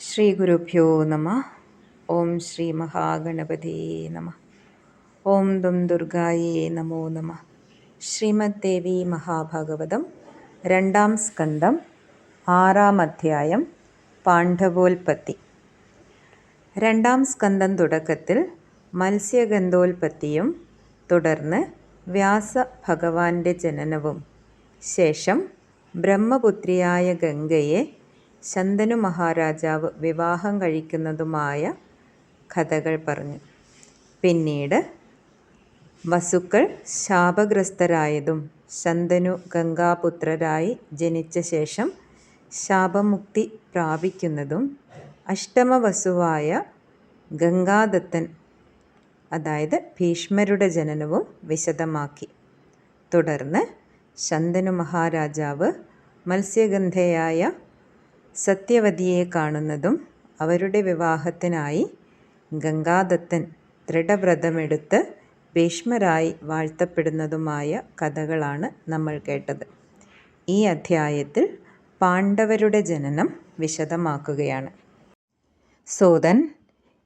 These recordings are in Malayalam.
ശ്രീഗുരുഭ്യോ നമ. ഓം ശ്രീ മഹാഗണപതി നമ. ഓം ദും ദുർഗായേ നമോ നമ. ശ്രീമദ് ദേവി മഹാഭാഗവതം രണ്ടാം സ്കന്ധം ആറാം അധ്യായം പാണ്ഡവോൽപത്തി രണ്ടാം സ്കന്ധം തുടക്കത്തിൽ മത്സ്യഗന്ധോൽപത്തിയും തുടർന്ന് വ്യാസ ഭഗവാന്റെ ജനനവും. ശേഷം ബ്രഹ്മപുത്രിയായ ഗംഗയെ ശന്തനു മഹാരാജാവ് വിവാഹം കഴിക്കുന്നതുമായ കഥകൾ പറഞ്ഞു. പിന്നീട് വസുക്കൾ ശാപഗ്രസ്തരായതും ശന്തനു ഗംഗാപുത്രരായി ജനിച്ച ശേഷം ശാപമുക്തി പ്രാപിക്കുന്നതും അഷ്ടമവസുവായ ഗംഗാദത്തൻ അതായത് ഭീഷ്മരുടെ ജനനവും വിശദമാക്കി. തുടർന്ന് ശന്തനു മഹാരാജാവ് മത്സ്യഗന്ധയായ സത്യവതിയെ കാണുന്നതും അവരുടെ വിവാഹത്തിനായി ഗംഗാദത്തൻ ദൃഢവ്രതമെടുത്ത് ഭീഷ്മരായി വാഴ്ത്തപ്പെടുന്നതുമായ കഥകളാണ് നമ്മൾ കേട്ടത്. ഈ അധ്യായത്തിൽ പാണ്ഡവരുടെ ജനനം വിശദമാക്കുകയാണ്. സൂതൻ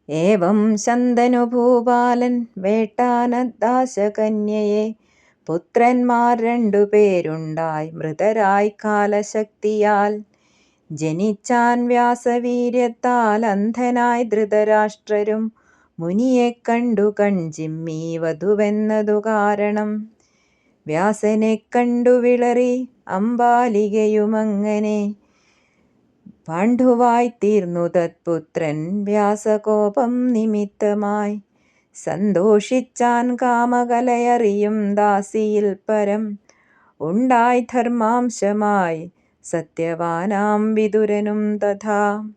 ഏവം ശന്തനു ഭൂപാലൻ വേട്ടാനദാശകന്യയെ പുത്രന്മാർ രണ്ടുപേരുണ്ടായി മൃതരായി കാലശക്തിയാൽ ജനിച്ചാൻ വ്യാസവീര്യത്താൽ അന്ധനായി ധൃതരാഷ്ട്രരും മുനിയെ കണ്ടു കൺചിമ്മി വധുവെന്നതു കാരണം. വ്യാസനെ കണ്ടു വിളറി അമ്പാലികയുമങ്ങനെ. പാണ്ഡുവായി തീർന്നു തത്പുത്രൻ വ്യാസകോപം നിമിത്തമായി. സന്തോഷിച്ചാൻ കാമകലയറിയും ദാസിയിൽ പരം. ഉണ്ടായി ധർമാംശമായി സത്യവാനാം വിതുരനും തഥാ.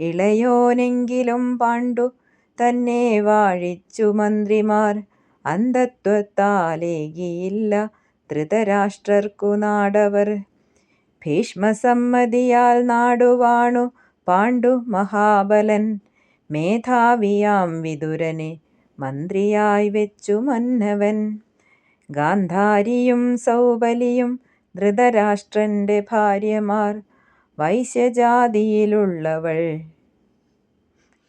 ഇളയോനെങ്കിലും പാണ്ഡു തന്നെ വാഴിച്ചു മന്ത്രിമാർ. അന്ധത്വത്താലേകിയില്ല ധൃതരാഷ്ട്രർക്കു നാടവർ. ഭീഷ്മസമ്മതിയാൽ നാടുവാണു പാണ്ഡു മഹാബലൻ. മേധാവിയാം വിതുരനെ മന്ത്രിയായി വെച്ചു മന്നവൻ. ഗാന്ധാരിയും സൗബലിയും ധൃതരാഷ്ട്രന്റെ ഭാര്യമാർ വൈശ്യജാതിയിലുള്ളവൾ.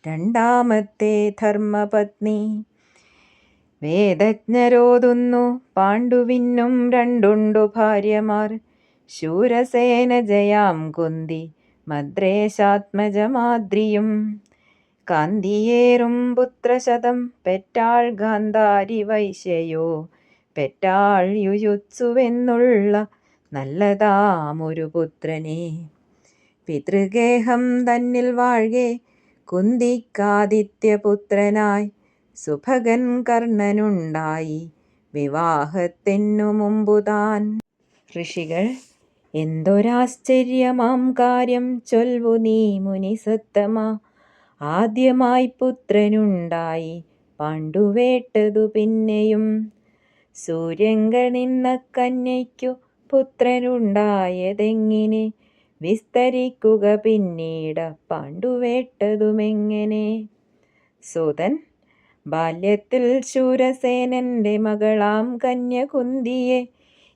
രണ്ടാമത്തെ ധർമ്മപത്നി വേദജ്ഞരോതുന്നു. പാണ്ഡുവിനും രണ്ടുണ്ടു ഭാര്യമാർ. ശൂരസേന ജയാം കുന്തി മദ്രേശാത്മജമാദ്രിയും. കാന്തിയേറും പുത്രശതം പെറ്റാൾ ഗാന്ധാരി വൈശ്യയോ പെറ്റാൾ യുയുത്സുവെന്നുള്ള നല്ലതാമൊരു പുത്രനെ. പിതൃഗേഹം തന്നിൽ വാഴെ കുന്തിക്കാദിത്യപുത്രനായി. സുഭഗൻ കർണനുണ്ടായി വിവാഹത്തിനു മുമ്പുതാൻ. ഋഷികൾ എന്തൊരാശ്ചര്യമാം കാര്യം ചൊൽവു നീ മുനിസത്തമ. ആദ്യമായി പുത്രനുണ്ടായി പാണ്ഡുവേട്ടതു പിന്നെയും. സൂര്യങ്ങൾ നിന്ന കന്യയ്ക്കു പുത്രനുണ്ടായതെങ്ങിനെ? വിസ്തരിക്കുക പിന്നീട് പാണ്ഡുവേട്ടതുമെങ്ങനെ? സുതൻ ബാല്യത്തിൽ ശൂരസേനന്റെ മകളാം കന്യകുന്തിയെ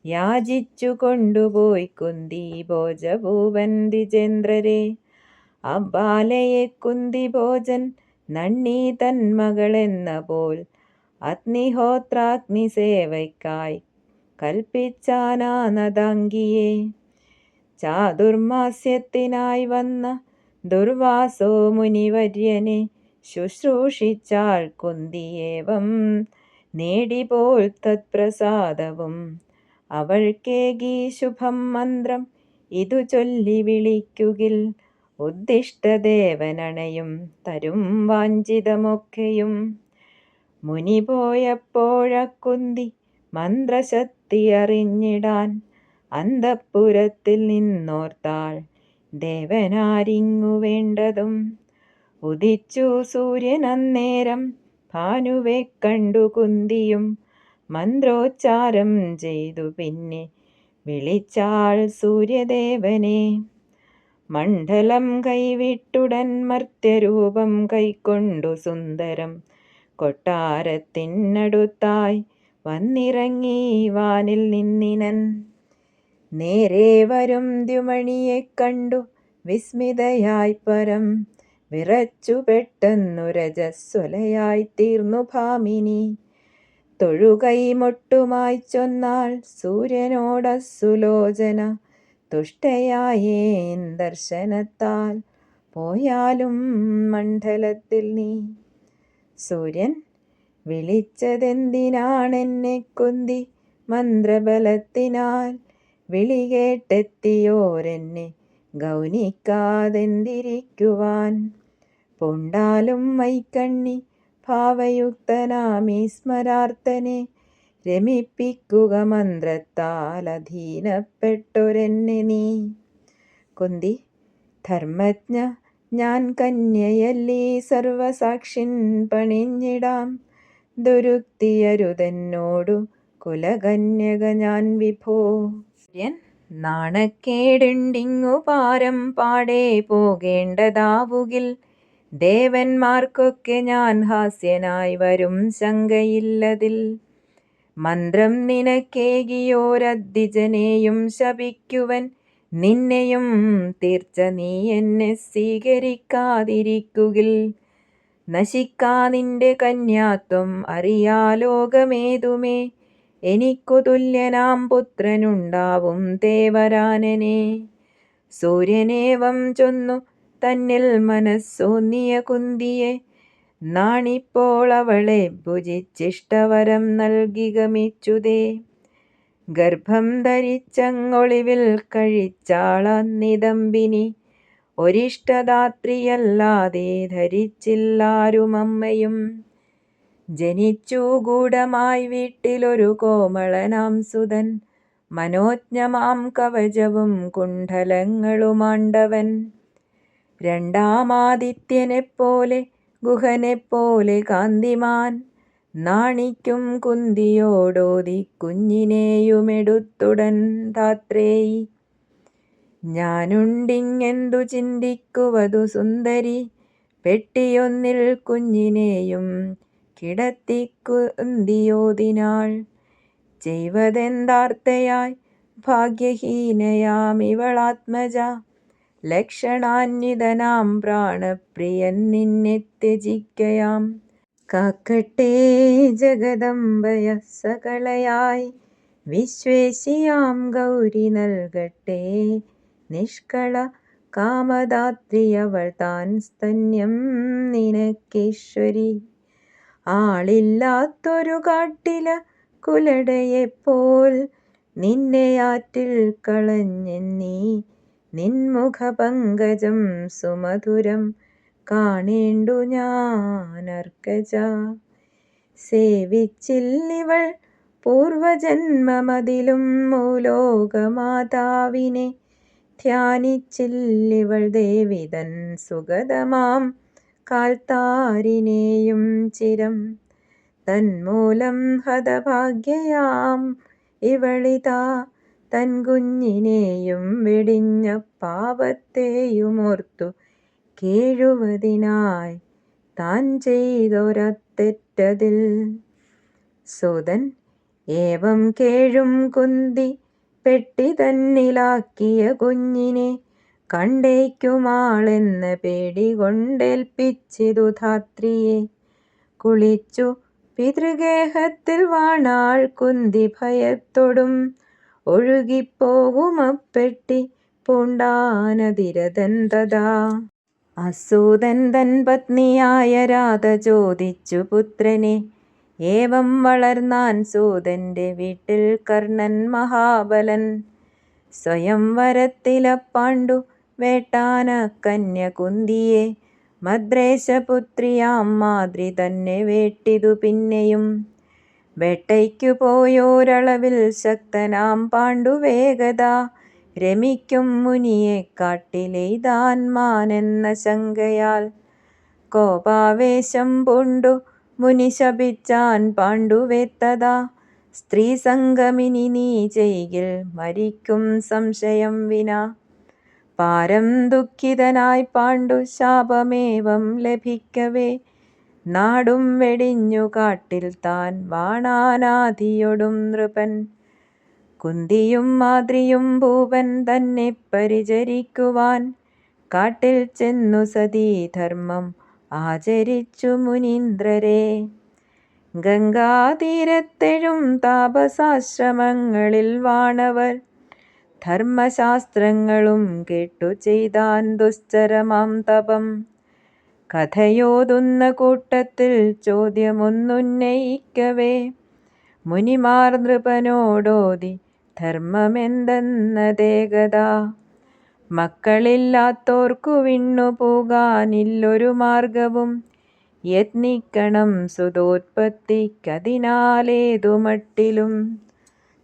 യാചിച്ചു കൊണ്ടുപോയി കുന്തി ഭോജഭൂവൻ ദിജേന്ദ്രരെ. അബാലയെ കുന്തി ഭോജൻ നണ്ണി തന്മകളെന്ന പോൽ അഗ്നിഹോത്രാഗ്നി സേവയ്ക്കായി കൽപ്പിച്ചാനാനദാംഗിയെ ചാതുർമാസ്യത്തിനായി വന്ന ദുർവാസോ മുനിവര്യനെ ശുശ്രൂഷിച്ചാൾ കുന്തിയേവം നേടിപോൽ തത്പ്രസാദവും. അവൾക്കേകി ശുഭം മന്ത്രം ഇതു ചൊല്ലി വിളിക്കുകിൽ ഉദ്ദിഷ്ടദേവനണയും തരും വാഞ്ചിതമൊക്കെയും. മുനി പോയപ്പോഴക്കുന്തി മന്ത്രശക്തി അറിഞ്ഞിടാൻ അന്തപ്പുരത്തിൽ നിന്നോർത്താൾ. ദേവനാരിങ്ങു വേണ്ടതും ഉദിച്ചു സൂര്യൻ അന്നേരം ഭാനുവെ കണ്ടു കുന്തിയും മന്ത്രോച്ചാരം ചെയ്തു പിന്നെ വിളിച്ചാൾ സൂര്യദേവനെ. മണ്ഡലം കൈവിട്ടുടൻ മർത്യരൂപം കൈക്കൊണ്ടു സുന്ദരം കൊട്ടാരത്തിനടുത്തായി വന്നിറങ്ങി വാനിൽ നിന്നിനൻ. നേരെ വരും ദ്യുമണിയെ കണ്ടു വിസ്മിതയായി പരം. വിറച്ചു പെട്ടെന്നു രജസ്വലയായി തീർന്നു ഭാമിനി. തൊഴുകൈ മൊട്ടുമായി ചൊന്നാൾ സൂര്യനോടസുലോചന. തുഷ്ടയായേൻ ദർശനത്താൽ പോയാലും മണ്ഡലത്തിൽ നീ. സൂര്യൻ വിളിച്ചതെന്തിനാണെന്നെ കുന്തി മന്ത്രബലത്തിനാൽ. വിളി കേട്ടെത്തിയോരെന്നെ ഗൗനിക്കാതെന്തിരിക്കുവാൻ. പൊണ്ടാലും മൈക്കണ്ണി ഭാവയുക്തനാമീ സ്മരാർത്ഥനെ രമിപ്പിക്കുക മന്ത്രത്താൽ അധീനപ്പെട്ടൊരെന്നെ നീ. കുന്തി ധർമ്മജ്ഞ ഞാൻ കന്യയല്ലീ സർവസാക്ഷിൻ പണിഞ്ഞിടാം. ദുരുക്തിയരുതെന്നോടു കുലകന്യക ഞാൻ വിഭോ. നാണക്കേടുണ്ടിങ്ങു പാരം പാടെ പോകേണ്ടതാവുകിൽ ദേവന്മാർക്കൊക്കെ ഞാൻ ഹാസ്യനായി വരും ശങ്കയില്ലതിൽ. മന്ത്രം നിനക്കേകിയോരദ്ധിജനെയും ശപിക്കുവൻ നിന്നെയും തീർച്ച നീ എന്നെ സ്വീകരിക്കാതിരിക്കുകിൽ. നശിക്കാ നിന്റെ കന്യാത്വം അറിയാലോകമേതുമേ എനിക്കു തുല്യനാം പുത്രനുണ്ടാവും ദേവരാനനെ. സൂര്യനേവം ചൊന്നു തന്നിൽ മനസ്സോന്നിയ കുന്തിയെ നാണിപ്പോൾ അവളെ ഭുജിച്ചിഷ്ടവരം നൽകി ഗമിച്ചുതേ ഗർഭം ധരിച്ചങ്ങൊളിവിൽ കഴിച്ചാളന്നിദംബിനി ഒരിഷ്ടദാത്രിയല്ലാതെ ധരിച്ചില്ലാരുമമ്മയും. ജനിച്ചു ഗൂഢമായി വീട്ടിലൊരു കോമളനാം സുതൻ. മനോജ്ഞമാം കവചവും കുണ്ഠലങ്ങളുമാണ്ടവൻ രണ്ടാമാദിത്യനെപ്പോലെ ഗുഹനെപ്പോലെ കാന്തിമാൻ. നാണിക്കും കുന്തിയോടോതി കുഞ്ഞിനെയുമെടുത്തുടൻ ധാത്രേയി. ഞാനുണ്ടിങ്ങെന്തു ചിന്തിക്കുവതു സുന്ദരി. പെട്ടിയൊന്നിൽ കുഞ്ഞിനെയും കിടത്തിക്കുന്തിയോതിനാൾ. ചെയ്വതെന്താർത്തയായി ഭാഗ്യഹീനയാമിവളാത്മജ. ലക്ഷണാന്വിതനാം പ്രാണപ്രിയൻ നിന്നെ ത്യജിക്കയാം കാക്കട്ടെ ജഗദംബയ സകളയായി വിശ്വേശിയാം ഗൗരി നൽകട്ടെ. നിഷ്കള കാമദാത്രിയവൾ താൻ സ്തന്യം നിനക്കീശ്വരി. ആളില്ലാത്തൊരു കാട്ടില കുലടയെപ്പോൽ നിന്നെ ആറ്റിൽ കളഞ്ഞെന്നീ നിൻമുഖപങ്കജം സുമധുരം കാണേണ്ടു ഞാനർക്കജ സേവിച്ചില്ലിവൾ പൂർവജന്മമതിലും മൂലോകമാതാവിനെ. ധ്യാനിച്ചില്ലിവൾ ദേവിതൻ സുഗതമാം കാൽത്താരിനെയും ചിരം. തന്മൂലം ഹതഭാഗ്യയാം ഇവളിതാ. തൻ കുഞ്ഞിനെയും വെടിഞ്ഞ പാപത്തെയുമോർത്തു കീഴുവതിനായി താൻ ചെയ്തൊരത്തെറ്റതിൽ. സുതൻ ഏവം കേഴും കുന്തി പെട്ടി തന്നിലാക്കിയ കുഞ്ഞിനെ കണ്ടേക്കുമാളെന്ന പേടി കൊണ്ടേൽപ്പിച്ചിതു ധാത്രിയെ. കുളിച്ചു പിതൃഗേഹത്തിൽ വാണാൾ കുന്തി ഭയത്തോടും ഒഴുകിപ്പോകുമപ്പെട്ടി പൂണ്ടാനതിരതൻ തഥാ അസൂതൻ തൻ പത്നിയായ രാധ ചോദിച്ചു പുത്രനെ ഏവം വളർന്നാൻ സൂതന്റെ വീട്ടിൽ കർണൻ മഹാബലൻ. സ്വയംവരത്തിലപ്പാണ്ടു വേട്ടാന കന്യകുന്തിയെ മദ്രേശപുത്രിയാം മാതൃ തന്നെ വേട്ടിതു പിന്നെയും. വേട്ടയ്ക്കു പോയോരളവിൽ ശക്തനാം പാണ്ഡുവേഗത. രമിക്കും മുനിയെ കാട്ടിലെയ്താൻ മാനെന്ന ശങ്കയാൽ. കോപാവേശം പൂണ്ടു മുനി ശപിച്ചാൻ പാണ്ഡുവേത്തതാ സ്ത്രീ സംഗമിനി നീ ചെയ്യിൽ മരിക്കും സംശയം വിന. പാരം ദുഃഖിതനായി പാണ്ഡു ശാപമേവം ലഭിക്കവേ. നാടും വെടിഞ്ഞു കാട്ടിൽ താൻ വാണാനാധിയൊടും നൃപൻ. കുന്തിയും മാതിരിയും ഭൂപൻ തന്നെ പരിചരിക്കുവാൻ. കാട്ടിൽ ചെന്നു സതീധർമ്മം ആചരിച്ചു മുനീന്ദ്രരെ. ഗംഗാതീരത്തെഴും താപസാശ്രമങ്ങളിൽ വാണവർ. ധർമ്മശാസ്ത്രങ്ങളും കേട്ടു ചെയ്താൻ ദുശ്ചരമാം തപം. കഥയോതുന്ന കൂട്ടത്തിൽ ചോദ്യമൊന്നുന്നയിക്കവേ. മുനിമാർ നൃപനോടോതി ധർമ്മമെന്തെന്നതേകത മക്കളില്ലാത്തോർക്കു വിണ്ണു പോകാനില്ലൊരു മാർഗവും. യത്നിക്കണം സുതോത്പത്തിക്കതിനാലേതു മട്ടിലും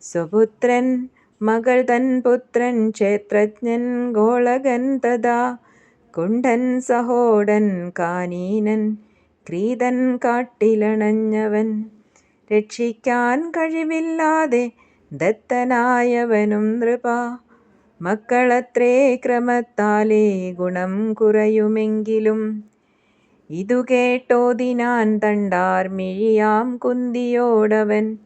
സ്വപുത്രൻ മകൾ തൻ പുത്രൻ ക്ഷേത്രജ്ഞൻ ഗോളകൻ തഥാ. കുണ്ഠൻ സഹോടൻ കാനീനൻ ക്രീതൻ കാട്ടിലണഞ്ഞവൻ. രക്ഷിക്കാൻ കഴിവില്ലാതെ ദത്തനായവനും നൃപ. മക്കളത്രേ ക്രമത്താലേ ഗുണം കുറയുമെങ്കിലും. ഇതു കേട്ടോതിനാൻ തണ്ടാർ മിഴിയാം കുന്തിയോടവൻ.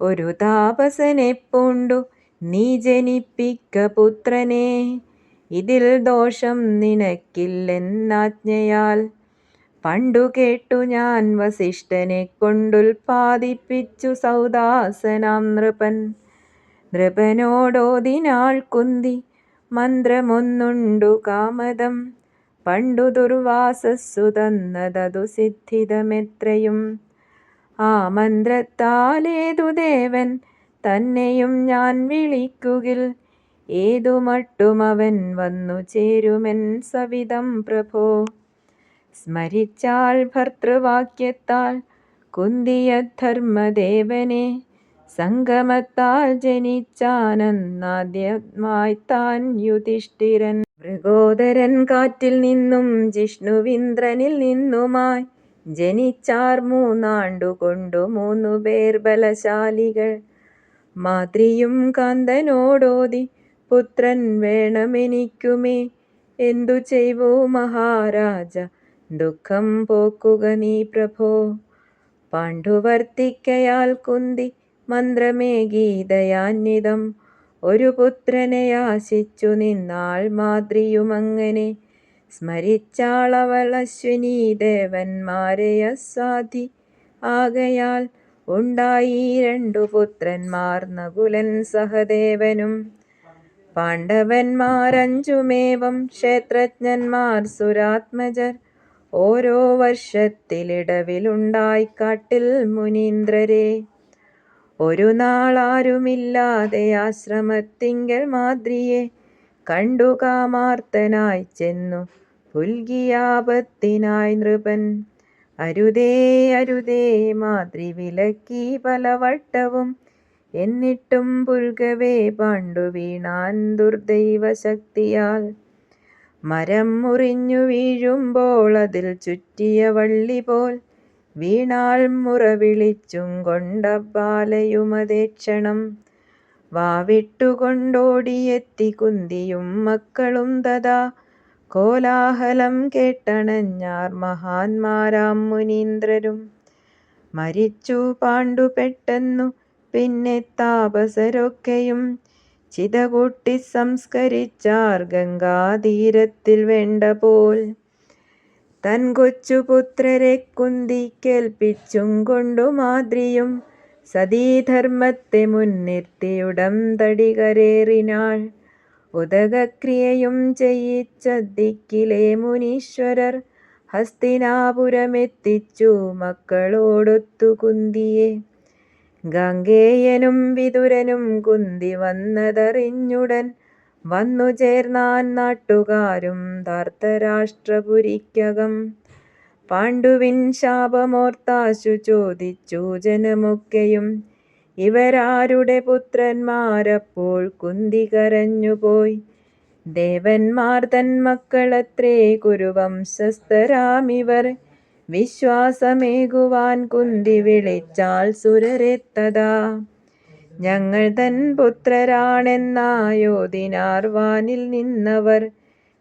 ഒരു താപസനെ പൂണ്ടു നീ ജനിപ്പിക്ക പുത്രനെ. ഇതിൽ ദോഷം നിനക്കില്ലെന്നാജ്ഞയാൽ. പണ്ടു കേട്ടു ഞാൻ വസിഷ്ഠനെ കൊണ്ടുൽപാദിപ്പിച്ചു സൗദാസനാം നൃപൻ നൃപനോടോതിനാൾ കുന്തി മന്ത്രമൊന്നുണ്ടു കാമതം. പണ്ടു ദുർവാസസ്സു തന്നതതു സിദ്ധിതമെത്രയും. ആ മന്ത്രത്താലേതു ദേവൻ തന്നെയും ഞാൻ വിളിക്കുകിൽ. ഏതു മട്ടുമവൻ വന്നു ചേരുമെൻ സവിധം പ്രഭോ. സ്മരിച്ചാൽ ഭർത്തൃവാക്യത്താൽ കുന്തിയധർമ്മദേവനെ സംഗമത്താൽ ജനിച്ചാനെന്നാദ്യമായി താൻ യുധിഷ്ഠിരൻ. മൃഗോദരൻ കാറ്റിൽ നിന്നും ജിഷ്ണുവിന്ദ്രനിൽ നിന്നുമായി ജനിച്ചാർ മൂന്നാണ്ടുകൊണ്ടു മൂന്നു പേർ ബലശാലികൾ. മാതൃയും കാന്തനോടോതി പുത്രൻ വേണമെനിക്കുമേ എന്തു ചെയ്വോ മഹാരാജ? ദുഃഖം പോക്കുക നീ പ്രഭോ. പാണ്ഡുവർത്തിക്കയാൽ കുന്തി മന്ത്രമേകീതയാന്വിതം ഒരു പുത്രനെ ആശിച്ചു നിന്നാൾ മാതൃയുമങ്ങനെ സ്മരിച്ചാളവൾ അശ്വിനി ദേവന്മാരെ അസാധി. ആകയാൽ ഉണ്ടായി രണ്ടു പുത്രന്മാർ നകുലൻ സഹദേവനും. പാണ്ഡവന്മാരഞ്ചുമേവം ക്ഷേത്രജ്ഞന്മാർ സുരാത്മജർ. ഓരോ വർഷത്തിലിടവിലുണ്ടായി കാട്ടിൽ മുനീന്ദ്രരെ. ഒരു നാളാരുമില്ലാതെ ആശ്രമത്തിങ്കൽ മാതിരിയെ കണ്ടു കാമാർത്തനായി ചെന്നു പുൽകിയാപത്തിനായി നൃപൻ. അരുതേ അരുതേ മാതൃ വിലക്കി പലവട്ടവും എന്നിട്ടും പുൽകവേ പാണ്ടു വീണാൻ ദുർദൈവശക്തിയാൽ മരം മുറിഞ്ഞു വീഴുമ്പോൾ അതിൽ ചുറ്റിയ വള്ളി പോൽ വീണാൾ മുറവിളിച്ചും കൊണ്ടപ്പാലയുമതേക്ഷണം വാവിട്ടുകൊണ്ടോടിയെത്തി കുന്തിയും മക്കളും തഥാ. കോലാഹലം കേട്ടണഞ്ഞാർ മഹാന്മാരാം മുനീന്ദ്രരും. മരിച്ചു പാണ്ടു പെട്ടെന്നു പിന്നെ താപസരൊക്കെയും. ചിതകൂട്ടി സംസ്കരിച്ചാർ ഗംഗാതീരത്തിൽ വേണ്ട പോൽ. തൻ കൊച്ചുപുത്രരെ കുന്തി കേൾപ്പിച്ചും കൊണ്ടു മാതിരിയും സതീധർമ്മത്തെ മുൻനിർത്തിയുടം തടികരേറിനാൾ. ഉദകക്രിയയും ചെയ്യിച്ചദ്ദിക്കിലെ മുനീശ്വരർ ഹസ്തിനാപുരമെത്തിച്ചു മക്കളോടൊത്തു കുന്തിയെ. ഗംഗേയനും വിതുരനും കുന്തി വന്നതറിഞ്ഞുടൻ വന്നു ചേർന്നാൻ നാട്ടുകാരും ധാർത്തരാഷ്ട്രപുരിക്കകം. പാണ്ഡുവിൻ ശാപമോർത്താശു ചോദിച്ചു ജനമൊക്കെയും. ഇവരാരുടെ പുത്രന്മാരപ്പോൾ കുന്തി കരഞ്ഞുപോയി ദേവന്മാർ തൻ മക്കളത്രേ കുരുവംശസ്ഥരാമിവർ. വിശ്വാസമേകുവാൻ കുന്തി വിളിച്ചാൽ സുരരെത്തതാ. ഞങ്ങൾ തൻ പുത്രരാണെന്നായോദിനാർ വാനിൽ നിന്നവർ.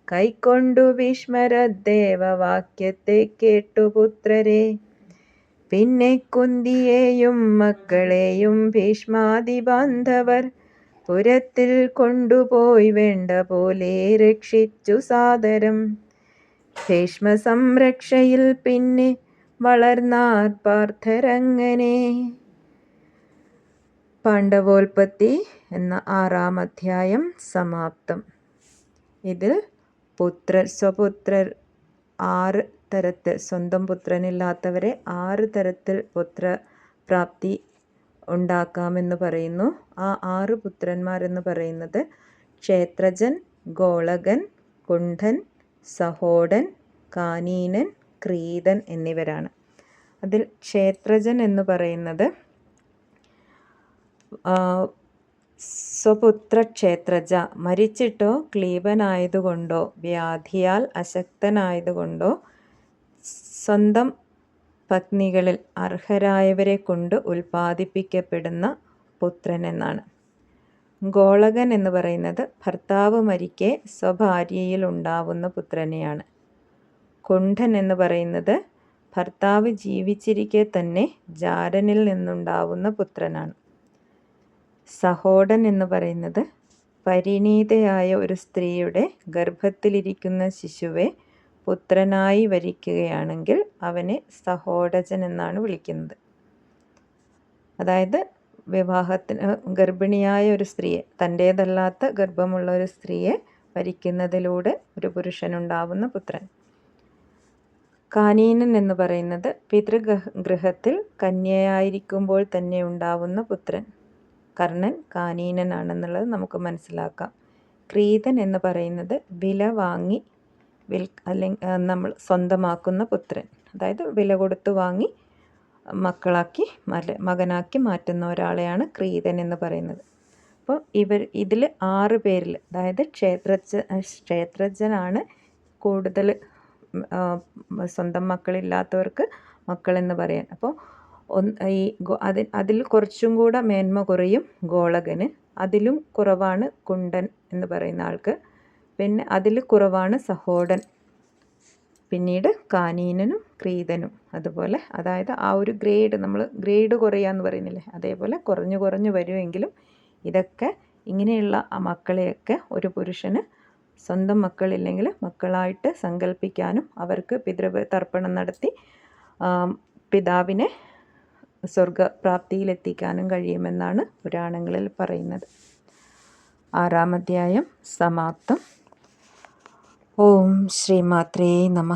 കൈക്കൊണ്ടു ഭീഷ്മരദേവവാക്യത്തെ കേട്ടു പുത്രരെ. പിന്നെ കുന്തിയെയും മക്കളെയും ഭീഷ്മാതിബാന്ധവർ പുരത്തിൽ കൊണ്ടുപോയി വേണ്ട പോലെ രക്ഷിച്ചു സാദരം. ഭീഷ്മ സംരക്ഷയിൽ പിന്നെ വളർന്നാർ പാർത്ഥരങ്ങനെ. പാണ്ഡവോൽപത്തി എന്ന ആറാം അധ്യായം സമാപ്തം. ഇതിൽ പുത്രർ സ്വപുത്രർ ആറ് തരത്തിൽ സ്വന്തം പുത്രനില്ലാത്തവരെ ആറ് തരത്തിൽ പുത്ര പ്രാപ്തി ഉണ്ടാക്കാമെന്ന് പറയുന്നു. ആ ആറ് പുത്രന്മാരെന്ന് പറയുന്നത് ക്ഷേത്രജൻ ഗോളകൻ കുണ്ഠൻ സഹോടൻ കാനീനൻ ക്രീതൻ എന്നിവരാണ്. അതിൽ ക്ഷേത്രജൻ എന്ന് പറയുന്നത് സ്വപുത്ര ക്ഷേത്രജ മരിച്ചിട്ടോ ക്ലീബനായതുകൊണ്ടോ വ്യാധിയാൽ അശക്തനായതുകൊണ്ടോ സ്വന്തം പത്നികളിൽ അർഹരായവരെ കൊണ്ട് ഉൽപ്പാദിപ്പിക്കപ്പെടുന്ന പുത്രൻ എന്നാണ് ഗോളകൻ എന്ന് പറയുന്നത് ഭർത്താവ് മരിക്കെ സ്വഭാര്യയിൽ ഉണ്ടാവുന്ന പുത്രനെയാണ്. കുണ്ഠൻ എന്ന് പറയുന്നത് ഭർത്താവ് ജീവിച്ചിരിക്കെ തന്നെ ജാരനിൽ നിന്നുണ്ടാവുന്ന പുത്രനാണ്. സഹോടൻ എന്ന് പറയുന്നത് പരിണീതയായ ഒരു സ്ത്രീയുടെ ഗർഭത്തിലിരിക്കുന്ന ശിശുവെ പുത്രനായി വരിക്കുകയാണെങ്കിൽ അവനെ സഹോടജൻ എന്നാണ് വിളിക്കുന്നത്. അതായത് വിവാഹത്തിന് ഗർഭിണിയായ ഒരു സ്ത്രീയെ തന്റേതല്ലാത്ത ഗർഭമുള്ള ഒരു സ്ത്രീയെ വരിക്കുന്നതിലൂടെ ഒരു പുരുഷനുണ്ടാവുന്ന പുത്രൻ. കാനീനൻ എന്ന് പറയുന്നത് പിതൃഗൃഹത്തിൽ കന്യയായിരിക്കുമ്പോൾ തന്നെ ഉണ്ടാവുന്ന പുത്രൻ. കർണൻ കാനീനനാണെന്നുള്ളത് നമുക്ക് മനസ്സിലാക്കാം. ക്രീതൻ എന്ന് പറയുന്നത് വില വാങ്ങി വിൽ അല്ലെങ്കിൽ നമ്മൾ സ്വന്തമാക്കുന്ന പുത്രൻ. അതായത് വില കൊടുത്ത് വാങ്ങി മക്കളാക്കി മല മകനാക്കി മാറ്റുന്ന ഒരാളെയാണ് ക്രീതൻ എന്ന് പറയുന്നത്. അപ്പോൾ ഇവർ ഇതിൽ ആറ് പേരിൽ അതായത് ക്ഷേത്രജ ക്ഷേത്രജനാണ് കൂടുതൽ സ്വന്തം മക്കളില്ലാത്തവർക്ക് മക്കളെന്ന് പറയാൻ. അപ്പോൾ ഈ അതിൽ അതിൽ കുറച്ചും കൂടെ മേന്മ കുറയും ഗോളകന്. അതിലും കുറവാണ് കുണ്ടൻ എന്ന് പറയുന്ന ആൾക്ക്. പിന്നെ അതിൽ കുറവാണ് സഹോടൻ. പിന്നീട് കാനീനനും ക്രീതനും അതുപോലെ. അതായത് ആ ഒരു ഗ്രേഡ് നമ്മൾ ഗ്രേഡ് കുറയാന്ന് പറയുന്നില്ലേ? അതേപോലെ കുറഞ്ഞു കുറഞ്ഞു വരുമെങ്കിലും ഇതൊക്കെ ഇങ്ങനെയുള്ള ആ മക്കളെയൊക്കെ ഒരു പുരുഷന് സ്വന്തം മക്കളില്ലെങ്കിൽ മക്കളായിട്ട് സങ്കല്പിക്കാനും അവർക്ക് പിതൃ തർപ്പണം നടത്തി പിതാവിനെ സ്വർഗപ്രാപ്തിയിലെത്തിക്കാനും കഴിയുമെന്നാണ് പുരാണങ്ങളിൽ പറയുന്നത്. ആറാം ആറാമധ്യായം സമാപ്തം. ഓം ശ്രീമാത്രേ നമ.